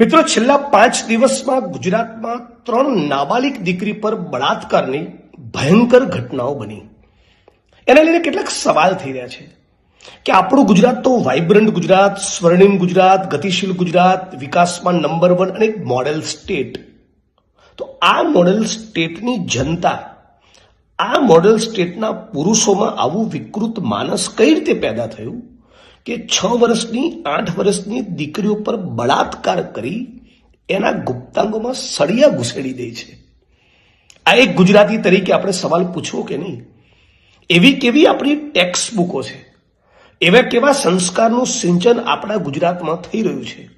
મિત્રો, છેલ્લા પાંચ દિવસમાં ગુજરાતમાં ત્રણ નાબાલિક દીકરી પર બળાત્કારની ભયંકર ઘટનાઓ બની. એના લઈને કેટલાક સવાલ થઈ રહ્યા છે કે આપણું ગુજરાત તો વાઇબ્રન્ટ ગુજરાત, સ્વર્ણિમ ગુજરાત, ગતિશીલ ગુજરાત, વિકાસમાં નંબર વન અને મોડેલ સ્ટેટ તો આ મોડેલ સ્ટેટની જનતા, આ મોડેલ સ્ટેટના પુરુષોમાં આવું વિકૃત માનસ કઈ રીતે પેદા થયું? કે છ વર્ષની, આઠ વર્ષની દીકરીઓ પર બળાત્કાર કરી એના ગુપ્તાંગોમાં સળિયા ઘુસેડી દે છે. આ એક ગુજરાતી તરીકે આપણે સવાલ પૂછવો કે નહીં? એવી કેવી આપણી ટેક્સ્ટ બુકો છે? એવા કેવા સંસ્કારનું સિંચન આપણા ગુજરાતમાં થઈ રહ્યું છે?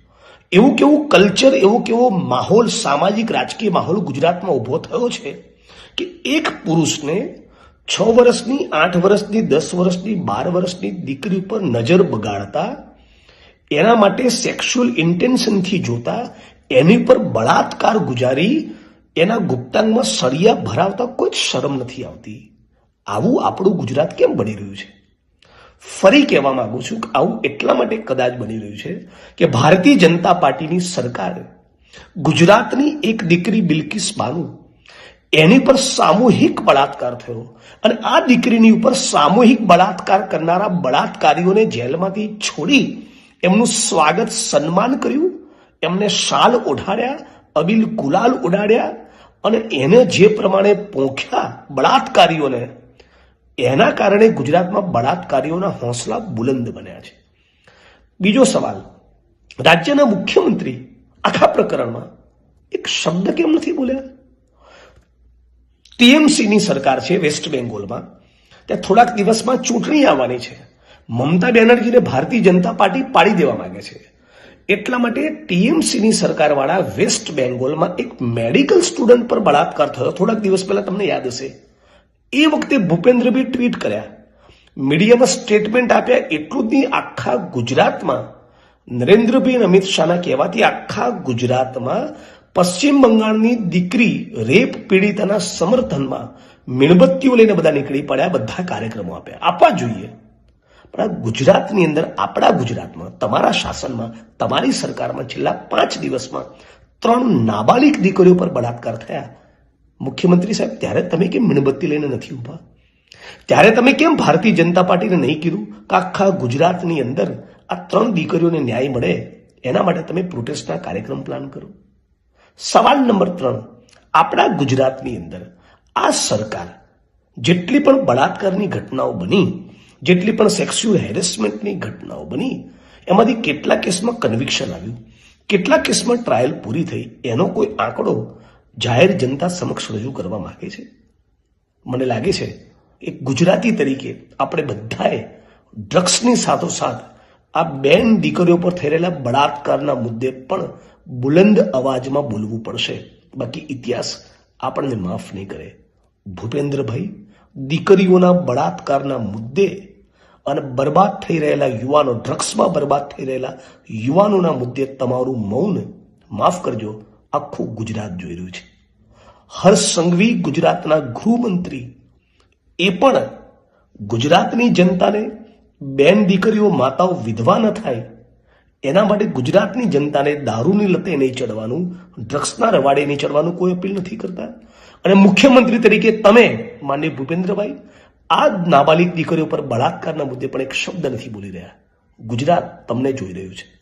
એવું કેવું કલ્ચર, એવો કેવો માહોલ, સામાજિક, રાજકીય માહોલ ગુજરાતમાં ઊભો થયો છે કે એક પુરુષને છ વર્ષની, આઠ વર્ષની, દસ વર્ષની, બાર વર્ષની દીકરી ઉપર નજર બગાડતા, એના માટે સેક્સ્યુઅલ ઇન્ટેન્શનથી જોતા, એની પર બળાત્કાર ગુજારી, એના ગુપ્તાંગમાં સળિયા ભરાવતા કોઈ જ શરમ નથી આવતી. આવું આપણું ગુજરાત કેમ બની રહ્યું છે? ફરી કહેવા માંગુ છું કે આવું એટલા માટે કદાચ બની રહ્યું છે કે ભારતીય જનતા પાર્ટીની સરકાર ગુજરાતની એક દીકરી બિલકિસ બાનુ એની પર સામૂહિક બળાત્કાર થયો અને આ દીકરીની ઉપર સામૂહિક બળાત્કાર કરનારા બળાત્કારીઓને જેલમાંથી છોડી એમનું સ્વાગત સન્માન કર્યું, એમને શાલ ઓઢાડ્યા અબિલ ગુલાલ ઉડાડ્યા અને એને જે પ્રમાણે પોંખ્યા બળાત્કારીઓને, એના કારણે ગુજરાતમાં બળાત્કારીઓના હોંસલા બુલંદ બન્યા છે. બીજો સવાલ, રાજ્યના મુખ્યમંત્રી આખા પ્રકરણમાં એક શબ્દ કેમ નથી બોલ્યા? ટીએમસીની સરકાર છે વેસ્ટ બેંગોલમાં, ત્યાં થોડાક દિવસમાં ચૂંટણી આવવાની છે. મમતા બેનર્જીને ભારતીય જનતા પાર્ટી પાડી દેવા માંગે છે. એટલા માટે ટીએમસીની સરકારવાળા વેસ્ટ બેંગોલમાં એક મેડિકલ સ્ટુડન્ટ પર બળાત્કાર થયો. થોડાક દિવસ પહેલા તમને યાદ હશે. એ વખતે ભૂપેન્દ્રભાઈ ટ્વીટ કર્યા. મીડિયામાં સ્ટેટમેન્ટ આપ્યા, એટલું જ નહીં, આખા ગુજરાતમાં નરેન્દ્રભાઈ અને અમિત શાહના કહેવાથી આખા ગુજરાતમાં પશ્ચિમ બંગાળની દીકરી રેપ પીડિતાના સમર્થનમાં મીણબત્તીઓ લઈને બધા નીકળી પડ્યા, બધા કાર્યક્રમો આપ્યા. આપવા જોઈએ. પણ આ ગુજરાતની અંદર, આપણા ગુજરાતમાં, તમારા શાસનમાં, તમારી સરકારમાં છેલ્લા પાંચ દિવસમાં ત્રણ નાબાલિક દીકરીઓ પર બળાત્કાર થયા. મુખ્યમંત્રી સાહેબ, ત્યારે તમે કેમ મીણબત્તી લઈને નથી ઊભા? ત્યારે તમે કેમ ભારતીય જનતા પાર્ટીને નહીં કીધું કે આખા ગુજરાતની અંદર આ ત્રણ દીકરીઓને ન્યાય મળે? એના માટે તમે પ્રોટેસ્ટના કાર્યક્રમ પ્લાન કરો. સવાલ નંબર ત્રણ. આપણા ગુજરાતની અંદર આ સરકાર જેટલી પણ બળાત્કારની ઘટનાઓ બની, જેટલી પણ સેક્સ્યુઅલ હેરેસમેન્ટની ઘટનાઓ બની, એમાંથી કેટલા કેસમાં કન્વિક્શન આવ્યું, કેટલા કેસમાં ટ્રાયલ પૂરી થઈ, એનો કોઈ આંકડો જાહેર જનતા સમક્ષ રજૂ કરવા માંગે છે? મને લાગે છે એક ગુજરાતી તરીકે આપણે બધાએ ડ્રગ્સની સાથોસાથ આ બેન દીકરીઓ પર થઈ રહેલા બળાત્કારના મુદ્દે પણ બુલંદ અવાજમાં બોલવું પડશે. બાકી ઇતિહાસ આપણને માફ નહીં કરે. ભૂપેન્દ્રભાઈ, દીકરીઓના બળાત્કારના મુદ્દે અને બરબાદ થઈ રહેલા યુવાનો, ડ્રગ્સમાં બરબાદ થઈ રહેલા યુવાનોના મુદ્દે તમારું મૌન માફ કરજો. આખું ગુજરાત જોઈ રહ્યું છે. હર્ષ સંઘવી ગુજરાતના ગૃહમંત્રી. એ પણ ગુજરાતની જનતાને બેન દીકરીઓ, માતાઓ વિધવા ન થાય. એના માટે ગુજરાતની જનતાને દારૂની લતે નહીં ચડવાનું, ડ્રગ્સના રવાડે નહીં ચડવાનું કોઈ અપીલ નથી કરતા. અને મુખ્યમંત્રી તરીકે તમે માન્ય ભૂપેન્દ્રભાઈ, આ નાબાલિક દીકરીઓ પર બળાત્કારના મુદ્દે પણ એક શબ્દ નથી બોલી રહ્યા. ગુજરાત તમને જોઈ રહ્યું છે.